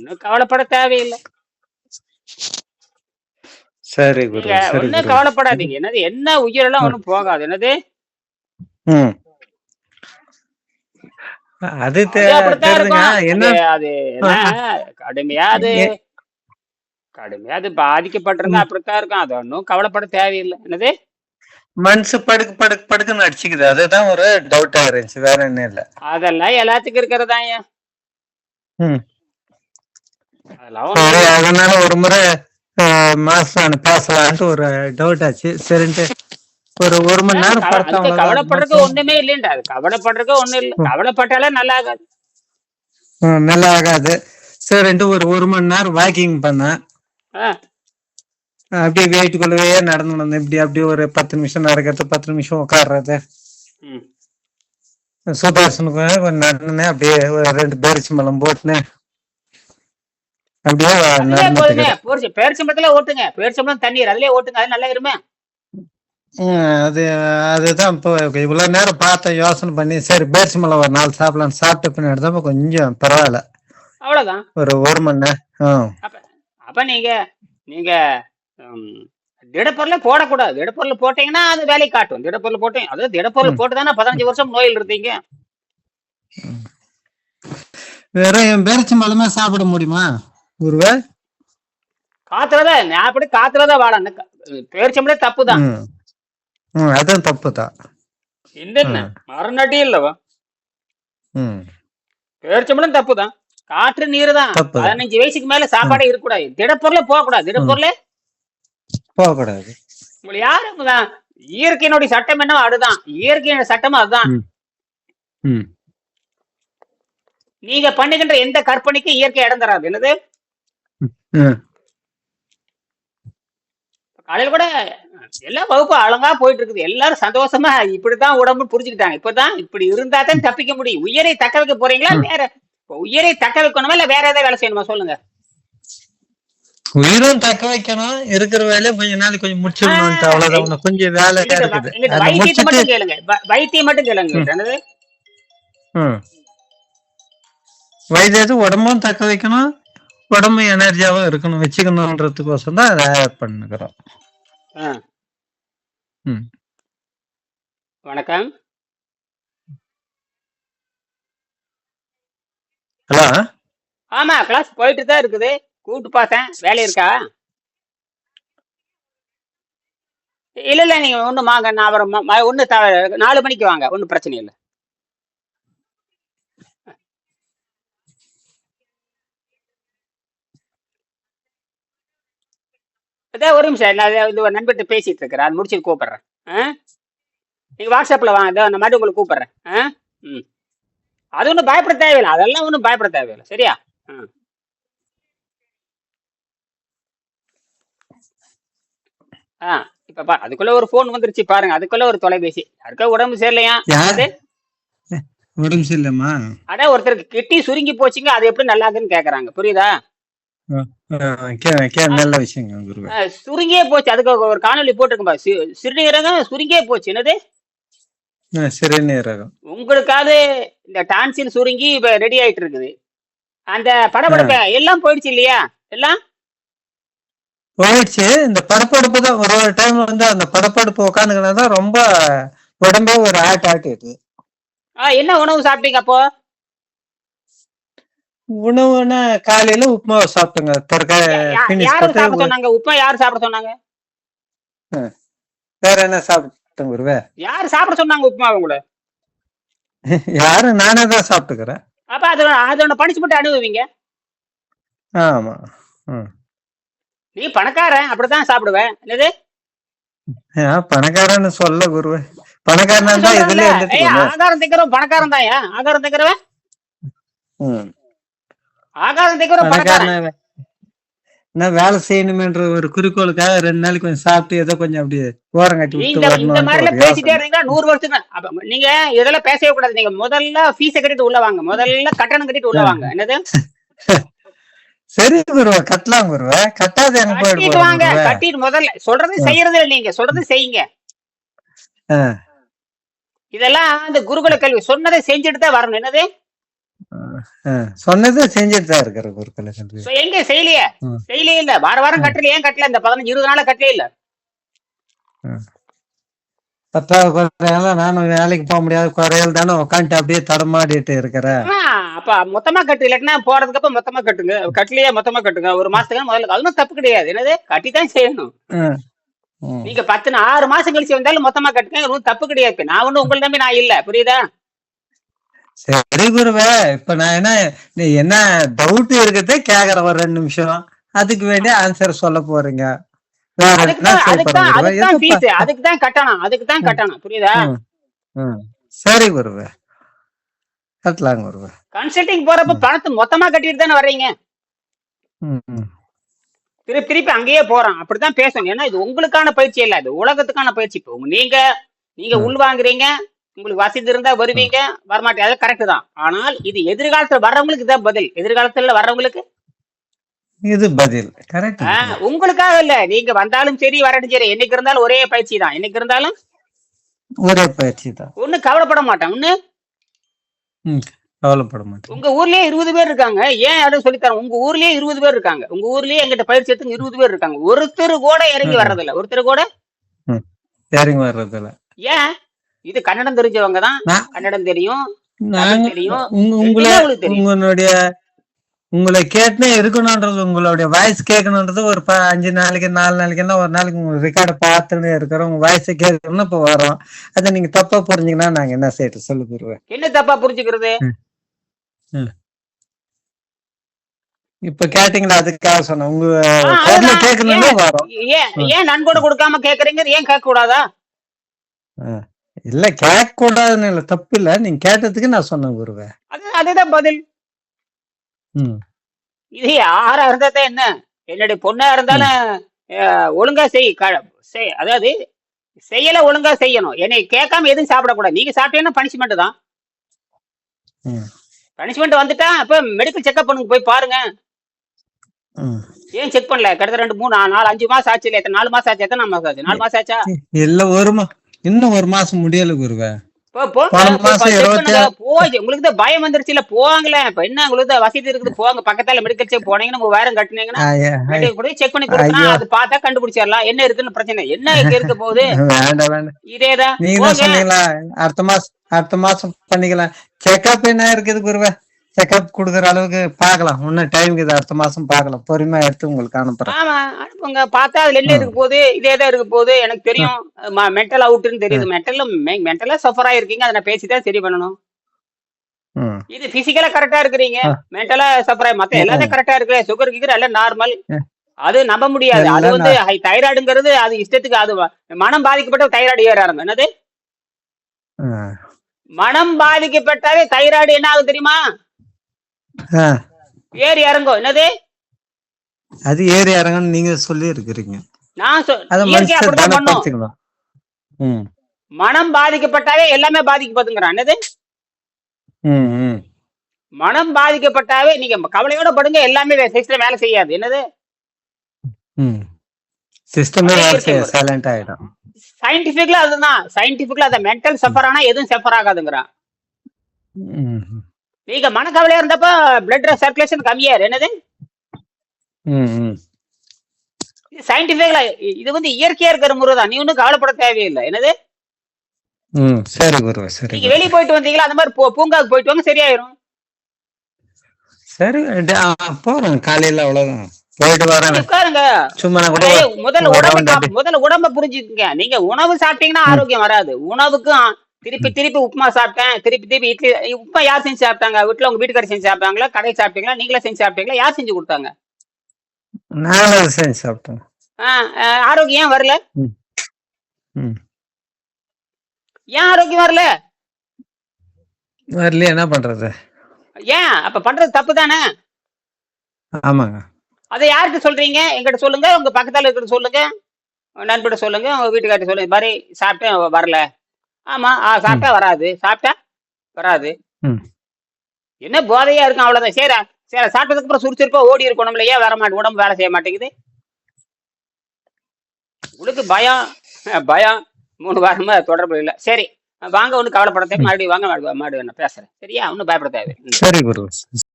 ஒண்ணும் கவலைப்பட தேவையில்லை. சரி குரு குரு. கவலைப்படாதீங்க. என்னது என்ன உயிரெல்லாம் ஒண்ணும் போகாது. என்னது? அது கடுமையா அது. கடுமையா அது பாதிக்கப்பட்டிருந்தா. அப்படித்தான் இருக்கும். அது ஒன்றும் கவலைப்பட தேவையில்லை. என்னது? மனசு படுக்கு படுக்கு படுக்குன்னு அடிச்சுக்குது. அதுதான் ஒரு டவுட்டா இருந்துச்சு. வேற என்ன இல்ல. அதெல்லாம் எல்லாத்துக்கும் ஒண்ணும் சரி அதனால ஒரு முறை மாஸ்டர் பேசலான்ட்டு ஒரு டவுட் ஆச்சு. சரின்ட்டு ஒரு ஒரு மணி நேரம் கவ- படத்தை அதுக்கு அவ்வளவுதான். கவலைப்படுறதுக்கு ஒண்ணுமே இல்லைண்டா அது கவலைப்படுறதுக்கு ஒண்ணும் இல்லை. கவலைப்பட்டாலே நல்லா ஆகாது நல்லா ஆகாது சரின்ட்டு ஒரு ஒரு மணி நேரம் வாக்கிங் பண்ணேன். அப்படியே வீட்டுக்குள்ளவே நடந்து வந்தேன் இப்படி அப்படியே ஒரு பத்து நிமிஷம் நடக்கிறது பத்து நிமிஷம் உட்கார்றது. கொஞ்சம் நடந்தேன். அப்படியே ஒரு ரெண்டு பேரிச்சி மலம் போட்டுனேன். அப்படியே பேரிச்சம்பளத்துல ஓட்டுங்க. பேரிச்சம்பளம் தண்ணீர் அதுலயே ஓட்டுங்க. அது நல்லா இருமே? அது அதுதான் இப்போ இவ்வளவு நேரம் பார்த்தேன் யோசனை பண்ணி. சரி பேரிச்சி மலம் ஒரு நாலு சாப்பிடலாம்னு சாப்பிட்ட பின்னாடி தான் கொஞ்சம் பரவாயில்ல. அவ்வளவுதான். ஒரு ஒரு மணி நேரம். அப்ப நீங்க நீங்க திடப்பொருளை போடக்கூடாது. திடப்பொருள் போட்டீங்கன்னா அது வேலையை காட்டும். திடப்பொருள் போட்டீங்க அதாவது திடப்பொருள் போட்டு தானே பதினஞ்சு வருஷம் நோயில் இருந்தீங்க. வெறும் பேரிச்சி மலமே சாப்பிட முடியுமா? குருவே காத்துலதான் நான் அப்படி காத்துலதான் வாழணும் பேரிச்சம்பளே தப்பு தான் ம். ம் அதுவும் தப்பு தான் இந்த என்ன ம். மறுநாட்டி இல்லவா? பேரிச்சம்பளம் தப்பு தான் காற்று நீர் தான் பதினஞ்சு வயசுக்கு மேல சாப்பாடே இருக்கக்கூடாது. திடப்பொருளே போகக்கூடாது. ம். திடப்பொருளே போகக்கூடாது. உங்களுக்கு யாரு தான் இயற்கையினுடைய சட்டம் என்ன அதுதான். இயற்கையோட சட்டமும் அதுதான். நீங்க பண்ணுகின்ற எந்த கற்பனைக்கும் இயற்கை இடம் தராது. என்னது? காலையில கூட எல்லா வகுப்பும் அழகா போயிட்டு இருக்குது எல்லாரும் சந்தோஷமா இப்படித்தான் உடம்பு புரிஞ்சுக்கிட்டாங்க. இப்பதான் இப்படி இருந்தா தான் தப்பிக்க முடியும். உயிரை தக்க வைக்க போறீங்களா. வேற உயிரை தக்க வைக்கணுமா? இல்ல வேற ஏதாவது வேலை செய்யணுமா? சொல்லுங்க. உயிரும் தக்க வைக்கணும். இருக்கிற வேலையை கொஞ்ச நாளைக்கு கொஞ்சம் ஆஹ் முடிச்சிடணும்ட்டு அவ்வளவுதான். கொஞ்சம் வேலை வைத்தியத்தை மட்டும் கேளுங்க. வைத்தியம் மட்டும் கேளுங்க வைத்தியத்து உடம்பும் தக்க வைக்கணும். உடம்பு எனர்ஜியாவும் இருக்கணும் வச்சுக்கணுன்றதுக்கோசம் தான் அதை பண்ணுகிறோம். ஆ, ம். வணக்கம். ஹலோ. ஆமா கிளாஸ் போயிட்டு தான் இருக்குது. கூப்பிட்டு பார்த்தேன் வேலை இருக்கா? இல்ல இல்ல நீங்க ஒண்ணு வாங்க. நான் அப்புறம் ஒண்ணு நாலு மணிக்கு வாங்க. ஒன்றும் பிரச்சனை இல்லை. அதான் ஒரு நிமிஷம் நான் இது ஒரு நண்பர்கிட்ட பேசிட்டு இருக்கிறேன். அது முடிச்சுட்டு கூப்பிடுறேன். ஆ? நீங்க வாட்ஸ்அப்ல வாங்க இதோ நான் மறுபடியும் உங்களுக்கு கூப்பிடுறேன். ஆ? ம். அது ஒன்றும் பயப்பட தேவையில்லை. அதெல்லாம் ஒன்றும் பயப்பட தேவையில்லை. சரியா? ம் ஆ இப்ப பா அதுக்குள்ள ஒரு ஃபோன் வந்துருச்சு பாருங்க. அதுக்குள்ள ஒரு தொலைபேசி. யாருக்கா உடம்பு சரியில்லையா? யார்? உடம்பு சரியில்லைம்மா? அட ஒருத்தருக்கு கிட்டி சுருங்கி போச்சுங்க. அது எப்படி நல்லா இருக்குன்னு கேக்குறாங்க. புரியுதா? ஆ, ஆ, நல்ல விஷயங்க சுருங்கியே போச்சு. அதுக்கு ஒரு காணொளி போட்டிருக்கேன் சிறுநீரகம் சுருங்கியே போச்சு. என்னது? சிறுநீரகம். உங்களுக்காவது இந்த டான்சில் சுருங்கி இப்ப ரெடி ஆயிட்டு இருக்குது. அந்த படபடப்ப எல்லாம் போயிடுச்சு இல்லையா? எல்லாம்? போயிடுச்சு. இந்த படப்படுப்பு தான். ஒரு ஒரு டைம் வந்து அந்த படப்படுப்பு உட்காந்துக்கினா தான் ரொம்ப உடம்பே ஒரு ஆட் ஆட்டிடுது ஆ, என்ன உணவு சாப்பிட்டீங்க அப்போ? உணவுன்னா காலையில உப்புமா சாப்பிட்டுங்க. சொன்னாங்க? உப்புமா யாரு சாப்பிட சொன்னாங்க? வேற என்ன சாப்பிட்டேன் குருவே? யாரு சாப்பிட சொன்னாங்க உப்புமா உங்களை? யாரு? நானே தான் சாப்பிட்டுக்கிறேன். அப்ப அது அதோட பனிஷ்மெண்ட் அனுபவிங்க ஆமா. நீ பணக்காரன் அப்படித்தான் சாப்பிடுவேன். என்னது? பணக்காரன்னு சொல்ல குருவே. பணக்காரனா சொல்றேன்ல. இதுல ஆகாரம் தைக்கிறவன் பணக்காரன் தான் ஆகாரம் தைக்கிறவன் ம் ஆகாரம் தைக்கிறவன் பணக்காரன். பணக்காரனா நான் வேலை செய்யணுமேன்ற ஒரு குறிக்கோளுக்காக ரெண்டு நாளைக்கு கொஞ்சம் சாப்பிட்டு ஏதோ கொஞ்சம் அப்படியே ஓரம் கட்டி இந்த மாதிரி பேசிட்டே இருந்தீங்கன்னா நூறு அப்ப நீங்க இதெல்லாம் பேசவே கூடாது. நீங்க முதல்ல ஃபீஸ கட்டிட்டு உள்ள வாங்க. முதல்ல கட்டணம் கட்டிட்டு உள்ள. வாங்க. என்னது? சரி குருவே கட்டலாம் குருவே. கட்டாத போயிட்டு கட்டிட்டு வாங்க. கட்டிட்டு முதல்ல சொல்றது செய்யறது இல்ல நீங்க. சொல்றது செய்யுங்க. இதெல்லாம் அந்த குருகுல கல்வி சொன்னதை செஞ்சுட்டு தான் வரணும். என்னது? சொன்னதை செஞ்சுட்டு தான் இருக்கிற குருக்களை எங்க செய்யலையே. செய்யலையே இல்ல. வார வாரம் கட்டல ஏன் கட்டல? இந்த பதினஞ்சு இருபது நாளா கட்டலே இல்ல. பத்தாவது குறையால நானும் வேலைக்கு போக முடியாது குறையல் தானே உட்காந்துட்டு அப்படியே தடமாடிட்டு இருக்கிறேன். ஆ, அப்ப மொத்தமா கட்டு இல்லாட்டினா போறதுக்கு அப்ப மொத்தமா கட்டுங்க. கட்டலையே மொத்தமா கட்டுங்க. ஒரு மாசத்துக்கு முதல்ல அதுவும் தப்பு கிடையாது. என்னது? கட்டித்தான் செய்யணும். நீங்க பத்து ஆறு மாசம் கழிச்சு வந்தாலும் மொத்தமா கட்டுங்க. ஒன்றும் தப்பு கிடையாது. நான் ஒண்ணும் உங்களை நம்பி நான் இல்ல. புரியுதா? சரி குருவே இப்ப நான் என்ன நீ என்ன டவுட் இருக்கிறதே கேக்குறேன் ஒரு ரெண்டு நிமிஷம். அதுக்கு வேண்டிய ஆன்சர் சொல்ல போறீங்க. வேற அதுக்கு என்ன தான் அதுக்கு தான் செய்யப்படுறது? அதுக்கு தான் எதுக்கு ஃபீஸ் அதுக்கு தான் கட்டணும் அதுக்கு தான் கட்டணும். புரியுதா. சரி குருவே. கட்டலாம் குருவே. கன்சல்டிங் போறப்ப பணத்தை மொத்தமா கட்டிட்டு தானே வர்றீங்க. திருப்பி திருப்பி அங்கேயே போறோம் அப்படித்தான் பேசணும் ஏன்னா இது உங்களுக்கான பயிற்சி இல்ல இது உலகத்துக்கான பயிற்சி. இப்போ நீங்க நீங்க ம். உங்களுக்கு வசதி இருந்தா வருவீங்க. வரமாட்டேன். அது கரெக்ட் தான். ஆனால் இது எதிர்காலத்துல வர்றவங்களுக்கு இதான் பதில். எதிர்காலத்துல வர்றவங்களுக்கு? இது பதில். கரெக்ட் உங்களுக்காக இல்ல. நீங்க வந்தாலும் சரி வரட்டும் சரி. என்னைக்கு இருந்தாலும் ஒரே பயிற்சி தான். என்னைக்கு இருந்தாலும்? ஒரே பயிற்சி தான். ஒன்னும் கவலைப்பட மாட்டேன். ஒண்ணு? கவலைப்பட மாட்டேன். உங்க ஊர்லயே இருபது பேர் இருக்காங்க. ஏன் யாரும் சொல்லித்தரேன் உங்க ஊர்லயே இருபது பேர் இருக்காங்க. உங்க ஊர்லயே எங்கிட்ட பயிற்சி எடுத்து இருபது பேர் இருக்காங்க. ஒருத்தர் கூட இறங்கி. வர்றதில்ல. ஒருத்தர் கூட? இறங்கி வர்றதுல ஏன்? இது கன்னடம் தெரிஞ்சவங்க தான் கன்னடம் தெரியும். உங்களுடைய உங்களை கேட்டுனே இருக்கணும்ன்றது உங்களுடைய வாய்ஸ் கேட்கணுன்றது ஒரு அஞ்சு நாளைக்கு நாலு நாளைக்குன்னா ஒரு நாளைக்கு உங்க ரெக்கார்டை பார்த்துன்னு இருக்கிறோம். உங்க வாய்ஸை கேட்கணும்னு இப்ப வரோம். அதை நீங்க தப்பா புரிஞ்சீங்கன்னா நாங்க என்ன செய்யறது? சொல்லு குருவேன் என்ன தப்பா புரிஞ்சுக்கிறது? இப்ப கேட்டீங்களா? அதுக்காக சொன்னேன். உங்க குரலை. கேட்கணும்னு? வரோம். ஏன் ஏன் நன்கொடை கொடுக்காம கேக்குறீங்க ஏன் கேட்க கூடாதா இல்ல கேட்க கூடாதுன்னு இல்ல தப்பு இல்ல நீங்க கேட்டதுக்கு நான் சொன்னேன் குருவே. அது அதுதான் பதில். இது யாரா இருந்தா தான் என்ன? என்னுடைய பொண்ணா இருந்தாலும் ஒழுங்கா செய் அதாவது செய்யல ஒழுங்கா செய்யணும். என்னை கேட்காம எதுவும் சாப்பிடக்கூடாது. நீங்க சாப்பிட்டீங்கன்னா பனிஷ்மெண்ட் தான். பனிஷ்மெண்ட் வந்துட்டா அப்ப மெடிக்கல் செக்அப் பண்ணுங்க போய் பாருங்க. ஏன் செக் பண்ணல? கிட்டத்தட்ட ரெண்டு மூணு நாலு அஞ்சு மாசம் ஆச்சு இல்ல நாலு மாசம் ஆச்சு? எத்தனை மாசம் ஆச்சு? நாலு மாசம் ஆச்சா? இல்ல ஒரு இன்னும் ஒரு மாசம் முடியல குருவே. உங்களுக்கு தான் பயம் வந்துருச்சு. இல்ல போவாங்களே இப்ப என்ன உங்களுக்கு வசதி இருக்குது? போங்க. பக்கத்துல மெடிக்கல் செக் போனீங்கன்னா மூவாயிரம் கட்டினீங்கன்னா கூட செக் பண்ணி ஐயோ. அது பார்த்தா கண்டுபிடிச்சிடலாம். என்ன இருக்குன்னு பிரச்சனை. என்ன இருக்க போகுது? இதேதான். நீங்க அடுத்த மாசம் அடுத்த மாசம் பண்ணிக்கலாம். செக்அப் என்ன இருக்குது குருவே? செக்அப் கொடுக்குற அளவுக்கு பார்க்கலாம். இன்னும் டைம் இருக்குது அடுத்த மாசம் பார்க்கலாம். பொறுமையா எடுத்து உங்களுக்கு அனுப்புறேன். ஆமா அனுப்புங்க. பார்த்தா அதுல என்ன இருக்க போகுது? இதேதான் இருக்க போகுது. எனக்கு தெரியும். மென்டல் அவுட்னு தெரியுது. மென்டல் மென்டலா சஃபர் ஆயிருக்கீங்க. அதை நான் பேசிதான் சரி பண்ணணும். இது பிசிக்கலா கரெக்டா இருக்கிறீங்க. மென்டலா சஃபர் ஆகி மத்த எல்லாத்தையும் கரெக்டா இருக்கு. சுகர் கிகர் எல்லாம் நார்மல். அது நம்ப முடியாது. அது வந்து தைராய்டுங்கிறது அது இஷ்டத்துக்கு அது மனம் பாதிக்கப்பட்ட தைராய்டு ஏற ஆரம்பம் என்னது. மனம் பாதிக்கப்பட்டாவே தைராய்டு என்ன ஆகும் தெரியுமா. ஏறி இறங்கும் என்னது? அது ஏறி இறங்கன்னு நீங்க சொல்லி இருக்கிறீங்க நான் அதை மனம் பாதிக்கப்பட்டாவே எல்லாமே பாதிக்கப்படுங்கிறான் என்னது? மனம் பாதிக்கப்பட்டாவே நீங்க கவலையோட படுங்க. எல்லாமே சிஸ்டம் வேலை செய்யாது. என்னது? சிஸ்டமே அதே. சைலண்ட் ஆயிடும். சயின்டிபிக்ல அதுதான். சயின்டிபிக்ல அந்த மென்டல் சஃபர் ஆனா எதுவும் சஃபர் ஆகாதுங்கிறான். நீங்க மனக்கவலையா இருந்தப்ப பிளட் சர்க்குலேஷன் கம்மியாரு என்னது? சயின்டிபிக்ல இது வந்து இயற்கையா இருக்கிற முறை தான். நீ ஒன்றும் கவலைப்பட தேவையில்லை. என்னது? ம் சரி குருவே சரி நீங்க வெளியே போயிட்டு வந்தீங்களா? அந்த மாதிரி பூங்காவுக்கு போயிட்டு வாங்க சரியாயிரும். சரி போறேன். காலையில அவ்வளவுதான். போயிட்டு வரேன். உட்காருங்க. சும்மா கூட முதல்ல உடம்ப முதல்ல உடம்ப புரிஞ்சுக்கங்க. நீங்க உணவு சாப்பிட்டீங்கன்னா ஆரோக்கியம் வராது. உணவுக்கும் திருப்பி திருப்பி உப்புமா சாப்பிட்டேன். திருப்பி திருப்பி இட்லி உப்புமா யார் செஞ்சு சாப்பிட்டாங்க? வீட்டுல உங்க வீட்டுக்காரர் செஞ்சு சாப்பிட்டாங்களா? கடை சாப்பிட்டீங்களா? நீங்களே செஞ்சு சாப்பிட்டீங்களா? யார் செஞ்சு கொடுத்தாங்க? அதை செஞ்சு சாப்பிட்டேன். ஆரோக்கியம் ஏன் வரல? ஏன் ஆரோக்கியம் வரல? வரலையே என்ன பண்றது? ஏன்? அப்ப பண்றது தப்பு தானே? ஆமாங்க. அதை யார்கிட்ட சொல்றீங்க? எங்கிட்ட சொல்லுங்க. உங்க பக்கத்துல இருக்கிற சொல்லுங்க. நண்பர்கிட்ட சொல்லுங்க. உங்க வீட்டுக்கார்ட்ட சொல்லுங்க. பாரு சாப்பிட்டேன் வரல. ஆமா ஆ சாப்பிட்டா வராது. சாப்பிட்டா வராது. என்ன போதையா இருக்கும் அவ்வளவுதான். சரி சரி சாப்பிட்டதுக்கு அப்புறம் சுறுசுறுப்பா ஓடி இருக்கணும்ல ஏன் வர மாட்டேன் உடம்பு வேலை செய்ய மாட்டேங்குது. உங்களுக்கு பயம் பயம். மூணு வாரமா தொடர்பு இல்லை. சரி வாங்க ஒன்றும் கவலைப்பட தேவை மறுபடியும் வாங்க மாடு மாடு நான் பேசுறேன். சரியா? ஒன்றும் பயப்பட தேவை சரி குரு.